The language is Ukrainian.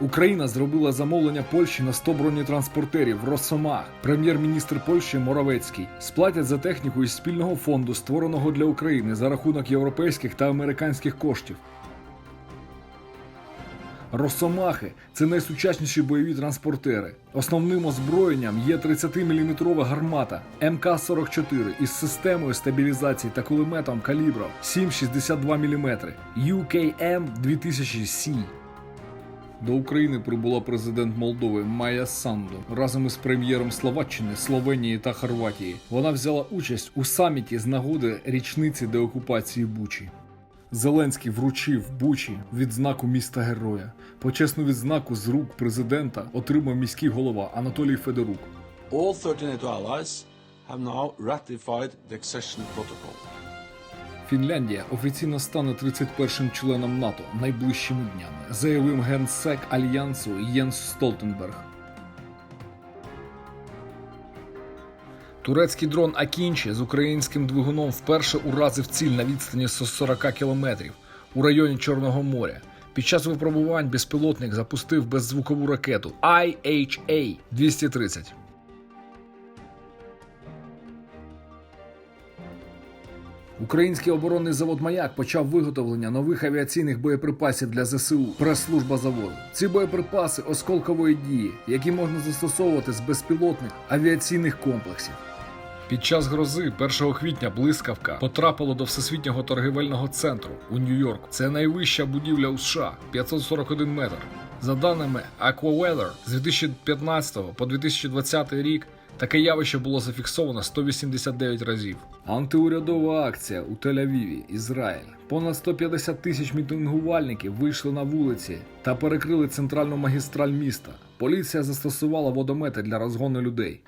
Україна зробила замовлення Польщі на 100 бронетранспортерів Росомах. Прем'єр-міністр Польщі Моровецький сплатять за техніку із спільного фонду, створеного для України за рахунок європейських та американських коштів. Росомахи це найсучасніші бойові транспортери. Основним озброєнням є 30-мм гармата МК-44 із системою стабілізації та кулеметом калібром 7,62 мм UKM 2000C. До України прибула президент Молдови Майя Санду разом із прем'єром Словаччини, Словенії та Хорватії. Вона взяла участь у саміті з нагоди річниці деокупації Бучі. Зеленський вручив Бучі відзнаку міста героя. Почесну відзнаку з рук президента отримав міський голова Анатолій Федорук. All 30 NATO allies have now ratified the accession protocol. Фінляндія офіційно стане 31-м членом НАТО найближчими днями, заявив генсек альянсу Єнс Столтенберг. Турецький дрон Акінчі з українським двигуном вперше уразив ціль на відстані 140 кілометрів у районі Чорного моря. Під час випробувань безпілотник запустив беззвукову ракету IHA-230. Український оборонний завод Маяк почав виготовлення нових авіаційних боєприпасів для ЗСУ. Прес-служба заводу. Ці боєприпаси осколкової дії, які можна застосовувати з безпілотних авіаційних комплексів. Під час грози 1 квітня блискавка потрапила до всесвітнього торгівельного центру у Нью-Йорку. Це найвища будівля у США 541 метр. За даними AquaWeather, з 2015 по 2020 рік таке явище було зафіксовано 189 разів. Антиурядова акція у Тель-Авіві, Ізраїль. Понад 150 тисяч мітингувальників вийшли на вулиці та перекрили центральну магістраль міста. Поліція застосувала водомети для розгону людей.